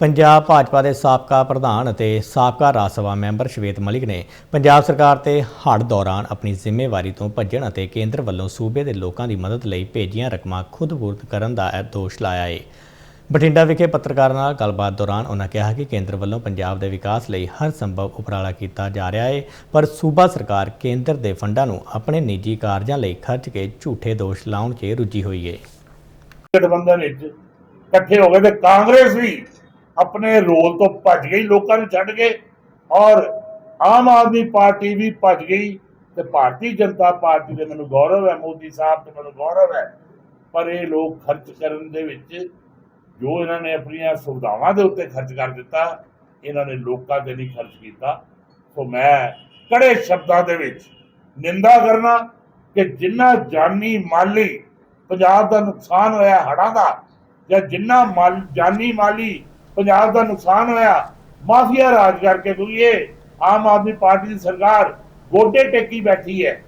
ਪੰਜਾਬ ਭਾਜਪਾ ਦੇ ਸਾਬਕਾ ਪ੍ਰਧਾਨ ਅਤੇ ਸਾਬਕਾ ਰਾਜ ਸਭਾ ਮੈਂਬਰ ਸ਼ਵੇਤ ਮਲਿਕ ਨੇ ਪੰਜਾਬ ਸਰਕਾਰ ਤੇ ਹੜ੍ਹ ਦੌਰਾਨ ਆਪਣੀ ਜ਼ਿੰਮੇਵਾਰੀ ਤੋਂ ਭੱਜਣ ਅਤੇ ਕੇਂਦਰ ਵੱਲੋਂ ਸੂਬੇ ਦੇ ਲੋਕਾਂ ਦੀ ਮਦਦ ਲਈ ਭੇਜੀਆਂ ਰਕਮਾਂ ਖੁਦ ਪੂਰਤ ਕਰਨ ਦਾ ਦੋਸ਼ ਲਾਇਆ ਹੈ ਬਠਿੰਡਾ ਵਿਖੇ ਪੱਤਰਕਾਰਾਂ ਨਾਲ ਗੱਲਬਾਤ ਦੌਰਾਨ ਉਹਨਾਂ ਕਿਹਾ ਕਿ ਕੇਂਦਰ ਵੱਲੋਂ ਪੰਜਾਬ ਦੇ ਵਿਕਾਸ ਲਈ ਹਰ ਸੰਭਵ ਉਪਰਾਲਾ ਕੀਤਾ ਜਾ ਰਿਹਾ ਹੈ ਪਰ ਸੂਬਾ ਸਰਕਾਰ ਕੇਂਦਰ ਦੇ ਫੰਡਾਂ ਨੂੰ ਆਪਣੇ ਨਿੱਜੀ ਕਾਰਜਾਂ ਲਈ ਖਰਚ ਕੇ ਝੂਠੇ ਦੋਸ਼ ਲਾਉਣ 'ਚ ਰੁੱਝੀ ਹੋਈ ਹੈ ਗਠਬੰਧਨ ਵਿੱਚ ਇਕੱਠੇ ਹੋ ਗਏ ਤੇ ਕਾਂਗਰਸ ਵੀ ਆਪਣੇ ਰੋਲ ਤੋਂ ਭੱਜ ਗਈ, ਲੋਕਾਂ ਨੂੰ ਛੱਡ ਕੇ ਔਰ ਆਮ ਆਦਮੀ ਪਾਰਟੀ ਵੀ ਭੱਜ ਗਈ ਤੇ ਭਾਰਤੀ ਜਨਤਾ ਪਾਰਟੀ ਦੇ ਮੈਨੂੰ ਗੌਰਵ ਹੈ, ਮੋਦੀ ਸਾਹਿਬ ਤੇ ਮੈਨੂੰ ਗੌਰਵ ਹੈ। ਪਰ ਇਹ ਲੋਕ ਖਰਚ ਕਰਨ ਦੇ ਵਿੱਚ ਜੋ ਇਹਨਾਂ ਨੇ ਆਪਣੀਆਂ ਸੁਵਿਧਾਵਾਂ ਦੇ ਉੱਤੇ ਖਰਚ ਕਰ ਦਿੱਤਾ, ਇਹਨਾਂ ਨੇ ਲੋਕਾਂ ਤੇ ਨਹੀਂ ਖਰਚ ਕੀਤਾ। ਸੋ ਮੈਂ ਕੜੇ ਸ਼ਬਦਾਂ ਦੇ ਵਿੱਚ ਨਿੰਦਾ ਕਰਨਾ ਕਿ ਜਿੰਨਾ ਜਾਨੀ ਮਾਲੀ ਪੰਜਾਬ ਦਾ ਨੁਕਸਾਨ ਹੋਇਆ ਹੜਾਂ ਦਾ ਜਾਂ ਜਿੰਨਾ ਮਾਲ, ਜਾਨੀ ਮਾਲੀ ਪੰਜਾਬ ਦਾ ਨੁਕਸਾਨ ਹੋਇਆ। ਮਾਫੀਆ ਰਾਜ ਕਰਕੇ ਕਿਉਂਕਿ ਇਹ ਆਮ ਆਦਮੀ ਪਾਰਟੀ ਦੀ ਸਰਕਾਰ ਗੋਡੇ ਟੇਕੀ ਬੈਠੀ ਹੈ।